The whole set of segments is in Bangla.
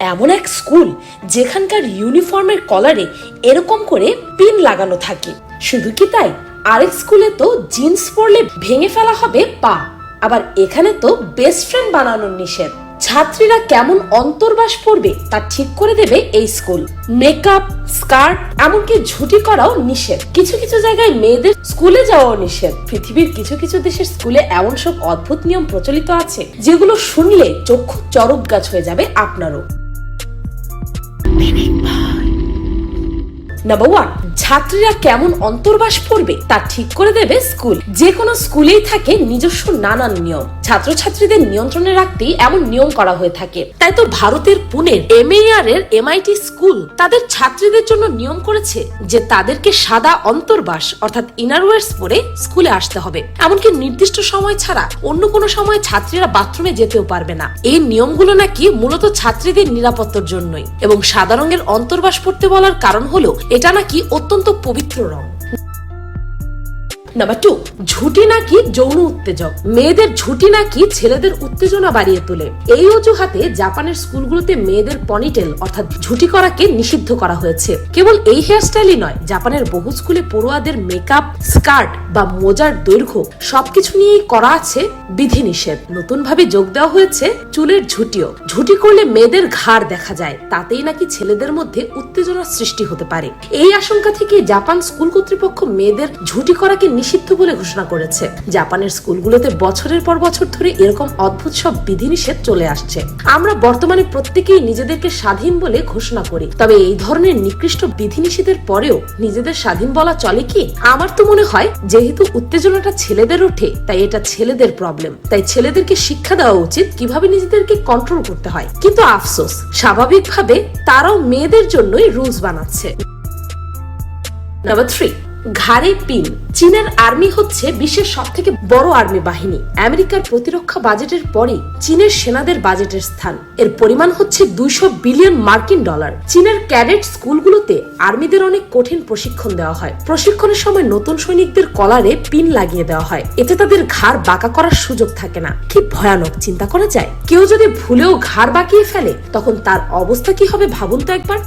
এমন এক স্কুল যেখানকার ইউনিফর্মের কলারে এরকম করে পিন লাগানো থাকে। শুধু কি তাই? আরেক স্কুলে তো জিন্স পরলে ভেঙে ফেলা হবে পা। আবার এখানে তো বেস্ট ফ্রেন্ড বানানোর নিষেধ। ছাত্রীরা কেমন অন্তর্বাস পড়বে তা ঠিক করে দেবে এই স্কুল। মেকআপ, স্কার্ট, এমনকি ঝুটি করাও নিষেধ। কিছু কিছু জায়গায় মেয়েদের স্কুলে যাওয়াও নিষেধ। পৃথিবীর কিছু কিছু দেশের স্কুলে এমন সব অদ্ভুত নিয়ম প্রচলিত আছে, যেগুলো শুনলে চক্ষু চরক গাছ হয়ে যাবে আপনারও। Bibimbap. নাম্বার ওয়ান ছাত্রীরা কেমন অন্তর্বাস পড়বে তা ঠিক করে দেবে স্কুল। যে কোনো স্কুলেই থাকে নিজস্ব নানান নিয়ম। ছাত্রছাত্রীদের নিয়ন্ত্রণে রাখতেই এমন নিয়ম করা হয়ে থাকে। তাই তো ভারতের পুনের এমএআর এর এমআইটি স্কুল তাদের ছাত্রীদের জন্য নিয়ম করেছে যে তাদেরকে সাদা অন্তর্বাস অর্থাৎ ইনারওয়ার্স পরে স্কুলে আসতে হবে। এমনকি নির্দিষ্ট সময় ছাড়া অন্য কোনো সময় ছাত্রীরা বাথরুমে যেতেও পারবে না। এই নিয়মগুলো নাকি মূলত ছাত্রীদের নিরাপত্তার জন্যই। এবং সাদা রঙের অন্তর্বাস পড়তে বলার কারণ হলো এটা নাকি অত্যন্ত পবিত্র রং। নাম্বার টু ঝুটি নাকি যৌন উত্তেজক? মেয়েদের নাকি ছেলেদের উত্তেজনা বাড়িয়ে তোলে? এই অজুহাতে জাপানের স্কুলগুলোতে মেয়েদের পনিটেল, অর্থাৎ করাকে নিষিদ্ধ করা হয়েছে। কেবল এই হেয়ারস্টাইলই নয়, জাপানের বহু স্কুলে পড়ুয়াদের মেকআপ স্কার্ট বা মোজার দৈর্ঘ্য সবকিছু নিয়েই করা আছে বিধিনিষেধ। নতুন ভাবে যোগ দেওয়া হয়েছে চুলের ঝুটিও। ঝুটি করলে মেয়েদের ঘাড় দেখা যায়, তাতেই নাকি ছেলেদের মধ্যে উত্তেজনার সৃষ্টি হতে পারে। এই আশঙ্কা থেকে জাপান স্কুল কর্তৃপক্ষ মেয়েদের ঝুটি করাকে নিষিদ্ধ বলে ঘোষণা করেছে। জাপানের স্কুলগুলোতে বছরের পর বছর ধরে এরকম অদ্ভুত সব বিধিনিষেধ চলে আসছে। আমরা বর্তমানে প্রত্যেকেই নিজেদেরকে স্বাধীন বলে ঘোষণা করি। তবে এই ধরনের নিকৃষ্ট বিধিনিষেধের পরেও নিজেদের স্বাধীন বলা চলে কি? আমার তো মনে হয়, যেহেতু উত্তেজনাটা ছেলেদের ওঠে, তাই এটা ছেলেদের প্রবলেম তাই ছেলেদেরকে শিক্ষা দেওয়া উচিত কীভাবে নিজেদেরকে কন্ট্রোল করতে হয়। কিন্তু আফসোস, স্বাভাবিকভাবে তারাও মেয়েদের জন্যই রুলস বানাচ্ছে। নাম্বার থ্রি ঘাড়ে পিন। চীনের আর্মি হচ্ছে বিশ্বের সব থেকে বড় আর্মি বাহিনী। আমেরিকার প্রতিরক্ষা বাজেটের পরে চীনের সেনাদের বাজেটের স্থান। এর পরিমাণ হচ্ছে দুইশো বিলিয়ন মার্কিন ডলার। চীনের ক্যাডেট স্কুলগুলোতে আর্মিদের অনেক কঠিন প্রশিক্ষণ দেওয়া হয়। প্রশিক্ষণের সময় নতুন সৈনিকদের কলারে পিন লাগিয়ে দেওয়া হয়। এতে তাদের ঘাড় বাঁকা করার সুযোগ থাকে না। কি ভয়ানক চিন্তা করা যায়? কেউ যদি ভুলেও ঘাড় বাঁকিয়ে ফেলে, তখন তার অবস্থা কি হবে ভাবুন তো একবার।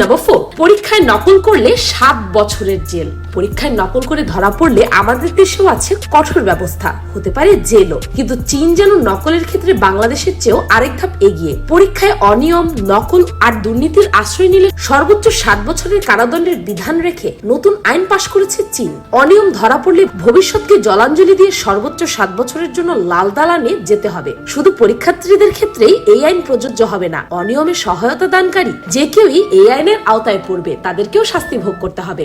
নাম্বার ফোর পরীক্ষায় নকল করলে সাত বছরের জেল। পরীক্ষায় নকল করে ধরা পড়লে আমাদের দেশেও আছে কঠোর ব্যবস্থা। হতে পারে জেলও, কিন্তু চীন যেন নকলের ক্ষেত্রে বাংলাদেশের চেয়েও আরেক ধাপ এগিয়ে। পরীক্ষায় অনিয়ম, নকল আর দুর্নীতির আশ্রয় নিলে সর্বোচ্চ সাত বছরের কারাদণ্ডের বিধান রেখে নতুন আইন পাশ করেছে চীন। অনিয়ম ধরা পড়লে ভবিষ্যৎকে জলাঞ্জলি দিয়ে সর্বোচ্চ সাত বছরের জন্য লাল দালানে যেতে হবে। শুধু পরীক্ষার্থীদের ক্ষেত্রেই এই আইন প্রযোজ্য হবে না, অনিয়মে সহায়তা দানকারী যে কেউই এই আইনের আওতায় পড়বে। তাদেরকেও শাস্তি ভোগ করতে হবে।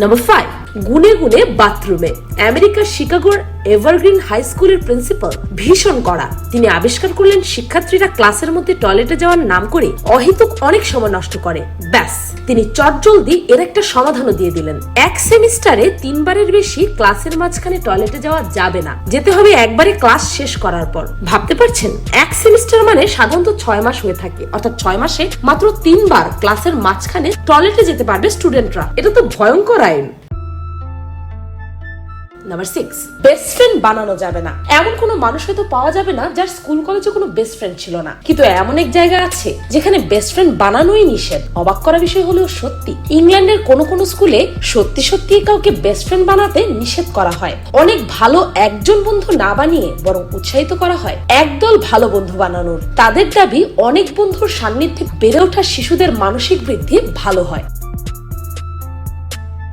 নম্বর ফাইভ গুনে গুনে বাথরুমে। আমেরিকার শিকাগোর এভারগ্রিন হাই স্কুলের প্রিন্সিপাল ভীষণ কড়া। তিনি আবিষ্কার করলেন শিক্ষার্থীরা ক্লাসের মধ্যে টয়লেটে যাওয়ার নাম করে অহেতুক অনেক সময় নষ্ট করে। ব্যাস, তিনি চটজলদি এর একটা সমাধানও দিয়ে দিলেন। এক সেমিস্টারে তিনবারের বেশি ক্লাসের মাঝখানে টয়লেটে যাওয়া যাবে না। যেতে হবে একবারে ক্লাস শেষ করার পর। ভাবতে পারছেন? এক সেমিস্টার মানে সাধারণত ছয় মাস হয়ে থাকে। অর্থাৎ ছয় মাসে মাত্র তিনবার ক্লাসের মাঝখানে টয়লেটে যেতে পারবে স্টুডেন্টরা। এটা তো ভয়ঙ্কর আইন। নাম্বার সিক্স বেস্ট ফ্রেন্ড বানানো যাবে না। এমন কোনো মানুষ হয়তো পাওয়া যাবে না যার স্কুল কলেজে কোনো বেস্ট ফ্রেন্ড ছিল না। কিন্তু এমন এক জায়গা আছে যেখানে বেস্ট ফ্রেন্ড বানানোই নিষেধ। অবাক করা বিষয় হলেও সত্যি। ইংল্যান্ডের কোনো কোনো স্কুলে সত্যি সত্যি কাউকে বেস্ট ফ্রেন্ড বানাতে নিষেধ করা হয়। অনেক ভালো একজন বন্ধু না বানিয়ে বরং উৎসাহিত করা হয় একদল ভালো বন্ধু বানানোর। তাদের দাবি অনেক বন্ধুর সান্নিধ্যে বেড়ে ওঠা শিশুদের মানসিক বৃদ্ধি ভালো হয়।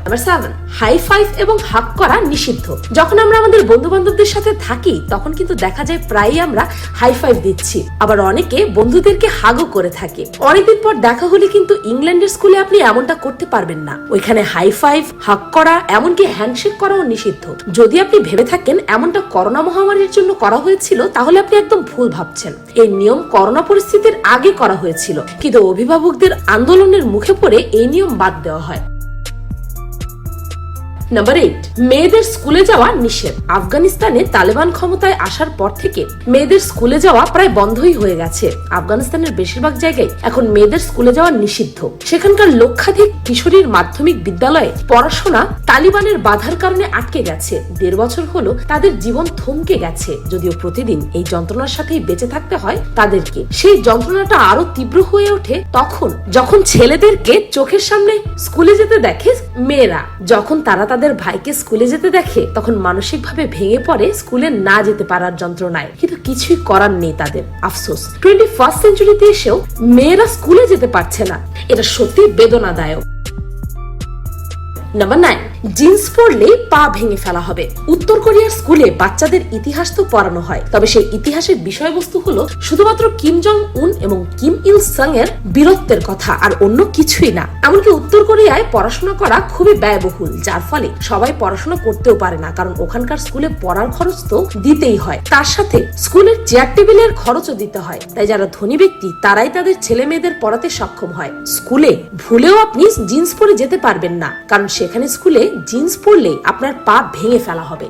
নাম্বার সেভেন হাই ফাইভ এবং হাক করা নিষিদ্ধ। যখন আমরা আমাদের বন্ধু বান্ধবদের সাথে থাকি, তখন কিন্তু দেখা যায় প্রায়ই আমরা হাই ফাইভ দিচ্ছি। আবার অনেকে বন্ধুদেরকে হাগও করে থাকে। অনেকদিন পর দেখা হলে কিন্তু ইংল্যান্ডের স্কুলে আপনি এমনটা করতে পারবেন না। ওইখানে হাই ফাইভ হাক করা, এমনকি হ্যান্ডশেক করাও নিষিদ্ধ। যদি আপনি ভেবে থাকেন এমনটা করোনা মহামারীর জন্য করা হয়েছিল, তাহলে আপনি একদম ভুল ভাবছেন। এই নিয়ম করোনা পরিস্থিতির আগে করা হয়েছিল। কিন্তু অভিভাবকদের আন্দোলনের মুখে পড়ে এই নিয়ম বাদ দেওয়া হয়। নাম্বার এইট মেয়েদের স্কুলে যাওয়া নিষেধ। আফগানিস্তানে তালেবান ক্ষমতায় আসার পর থেকে মেয়েদের স্কুলে যাওয়া প্রায় বন্ধই হয়ে গেছে। আফগানিস্তানের বেশিরভাগ জায়গায় এখন মেয়েদের স্কুলে যাওয়া নিষিদ্ধ। সেখানকার লক্ষাধিক কিশোরীর মাধ্যমিক বিদ্যালয়ে পড়াশোনা তালিবানের বাধার কারণে আটকে গেছে। দেড় বছর হলো তাদের জীবন থমকে গেছে। যদিও প্রতিদিন এই যন্ত্রণার সাথেই বেঁচে থাকতে হয় তাদেরকে। সেই যন্ত্রণাটা আরও তীব্র হয়ে ওঠে তখন, যখন ছেলেদেরকে চোখের সামনে স্কুলে যেতে দেখে মেয়েরা, যখন তারা তাদের ভাইকে স্কুলে যেতে দেখে তখন মানসিকভাবে ভেঙে পড়ে স্কুলে না যেতে পারার যন্ত্রণায়। কিন্তু কিছুই করার নেই তাদের, আফসোস। টোয়েন্টি ফার্স্ট সেঞ্চুরিতে এসেও মেয়েরা স্কুলে যেতে পারছে না। এটা সত্যি বেদনাদায়ক। নাম্বার নাইন জিন্স পরলেই পা ভেঙে ফেলা হবে। উত্তর কোরিয়ার স্কুলে বাচ্চাদের ইতিহাস তো পড়ানো হয়। তবে সেই ইতিহাসের বিষয়বস্তু হলো শুধুমাত্র কিম জং উন এবং কিম ইল সাং এর বীরত্বের কথা, আর অন্য কিছুই না। এমনকি উত্তর কোরিয়ায় পড়াশোনা করা খুবই ব্যয়বহুল, যার ফলে সবাই পড়াশোনা করতেও পারে না, কারণ ওখানকার স্কুলে পড়ার খরচ তো দিতেই হয়। তার সাথে স্কুলের চেয়ার টেবিলের খরচও দিতে হয়। তাই যারা ধনী ব্যক্তি, তারাই তাদের ছেলে মেয়েদের পড়াতে সক্ষম হয়। স্কুলে ভুলেও আপনি জিন্স পরে যেতে পারবেন না, কারণ সেখানে স্কুলে জিন্স পরলে আপনার পা ভেঙে ফেলা হবে।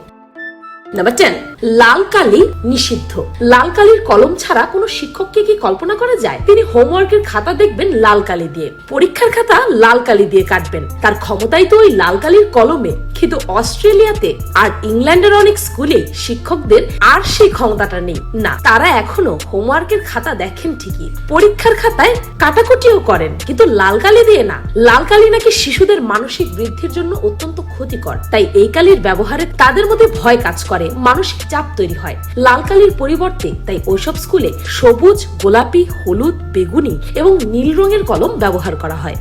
নাম্বার টেন লাল কালি নিষিদ্ধ। লাল কালির কলম ছাড়া কোনো শিক্ষককে কি কল্পনা করা যায়? তিনি হোমওয়ার্কের খাতা দেখবেন লাল কালি দিয়ে। পরীক্ষার খাতা লাল কালি দিয়ে কাটবেন। তার ক্ষমতাই তো ওই লাল কালির কলমে। কিন্তু অস্ট্রেলিয়াতে আর ইংল্যান্ডের অনেক স্কুলে শিক্ষকদের আর সেই ক্ষমতাটা নেই। না, তারা এখনও হোমওয়ার্কের খাতা দেখেন ঠিকই। পরীক্ষার খাতায় কাটাকুটিও করেন, কিন্তু লাল কালি দিয়ে না। লাল কালি নাকি শিশুদের মানসিক বৃদ্ধির জন্য অত্যন্ত ক্ষতিকর। তাই এই কালির ব্যবহারে তাদের মধ্যে ভয় কাজ করে। মানসিক চাপ তৈরি হয়। লাল কালির পরিবর্তে তাই ওইসব স্কুলে সবুজ, গোলাপি, হলুদ, বেগুনি এবং নীল রঙের কলম ব্যবহার করা হয়।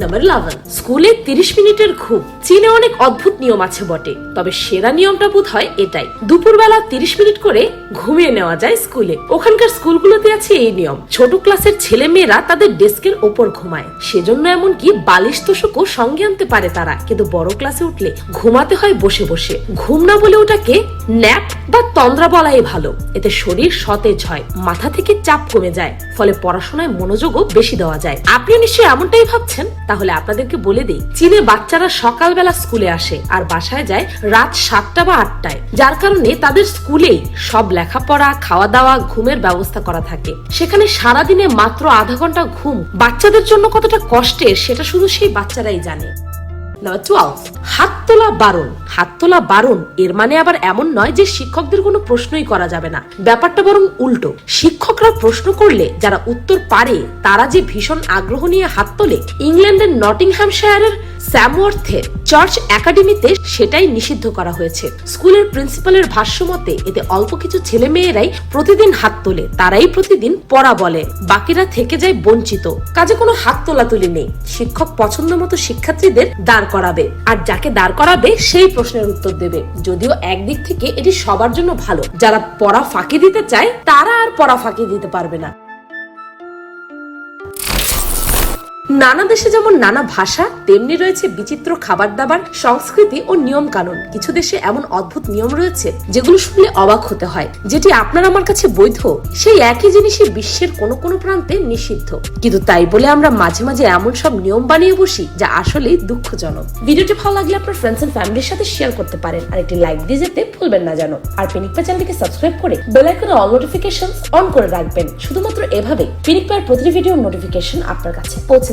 নাম্বার ইলেভেন স্কুলে তিরিশ মিনিটের ঘুম। চীনে অনেক অদ্ভুত নিয়ম আছে বটে, তবে সেরা নিয়মটা বোধ হয় এটাই। দুপুরবেলা তিরিশ মিনিট করে ঘুমিয়ে নেওয়া যায় স্কুলে। ওখানকার স্কুলগুলোতে আছে এই নিয়ম। ছোট ক্লাসের ছেলে মেয়েরা তাদের ডেস্কের ওপর ঘুমায়। সেজন্য এমনকি বালিশ তোষকও সঙ্গে আনতে পারে তারা। কিন্তু বড় ক্লাসে উঠলে ঘুমাতে হয় বসে বসে। ঘুম না বলে ওটাকে ন্যাপ বা তন্দ্রা বলাই ভালো। এতে শরীর সতেজ হয়, মাথা থেকে চাপ কমে যায়। ফলে পড়াশোনায় মনোযোগও বেশি দেওয়া যায়। আপনি নিশ্চয়ই এমনটাই ভাবছেন? তাহলে আপনাদেরকে বলে দিই, চীনে বাচ্চারা সকালবেলা স্কুলে আসে আর বাসায় যায় রাত সাতটা বা আটটায়। যার কারণে তাদের স্কুলেই সব লেখাপড়া খাওয়া দাওয়া ঘুমের ব্যবস্থা করা থাকে। সেখানে সারাদিনে মাত্র আধা ঘণ্টা ঘুম বাচ্চাদের জন্য কতটা কষ্টের, সেটা শুধু সেই বাচ্চারাই জানে। নাম্বার টুয়েলভ হাত তোলা বারণ। হাত তোলা বারণ, এর মানে আবার এমন নয় যে শিক্ষকদের কোনো প্রশ্নই করা যাবে না। ব্যাপারটা বরং উল্টো। শিক্ষকরা প্রশ্ন করলে যারা উত্তর পারে, তারা যে ভীষণ আগ্রহ নিয়ে হাত তোলে, ইংল্যান্ডের নটিংহ্যামশায়ারের স্যামওয়ার্থে চার্চ একাডেমিতে সেটাই নিষিদ্ধ করা হয়েছে। স্কুলের প্রিন্সিপালের ভাষ্য মতে, এতে অল্প কিছু ছেলে মেয়েরাই প্রতিদিন হাত তোলে, তারাই প্রতিদিন পড়া বলে, বাকিরা থেকে যায় বঞ্চিত। কাজে কোনো হাত তোলাতুলি নেই, শিক্ষক পছন্দ মতো শিক্ষার্থীদের দাঁড় করাবে, আর যাকে দাঁড় করাবে সেই প্রশ্নের উত্তর দেবে। যদিও একদিক থেকে এটি সবার জন্য ভালো, যারা পড়া ফাঁকি দিতে চায়, তারা আর পড়া ফাঁকি দিতে পারবে না। নানা দেশে যেমন নানা ভাষা, তেমনি রয়েছে বিচিত্র খাবার দাবার সংস্কৃতি ও নিয়ম কানুন কিছু দেশে এমন অদ্ভুত নিয়ম রয়েছে যেগুলো শুনলে অবাক হতে হয়। যেটি আপনার আমার কাছে বৈধ, সেই একই জিনিসই বিশ্বের কোনো কোনো প্রান্তে নিষিদ্ধ। কিন্তু তাই বলে আমরা মাঝে মাঝে এমন সব নিয়ম বানিয়ে বসি যা আসলেই দুঃখজনক। ভিডিওটি ভালো লাগলে আপনার ফ্রেন্ডস এন্ড ফ্যামিলির সাথে শেয়ার করতে পারেন। আর একটি লাইক দিয়ে যেতে ভুলবেন না জানো আর পিনিকপা চ্যানেলটিকে সাবস্ক্রাইব করে বেল আইকনে অল নোটিফিকেশন অন করে রাখবেন। শুধুমাত্র এভাবে পিনিকপার প্রতিটি ভিডিওর নোটিফিকেশন আপনার কাছে পৌঁছে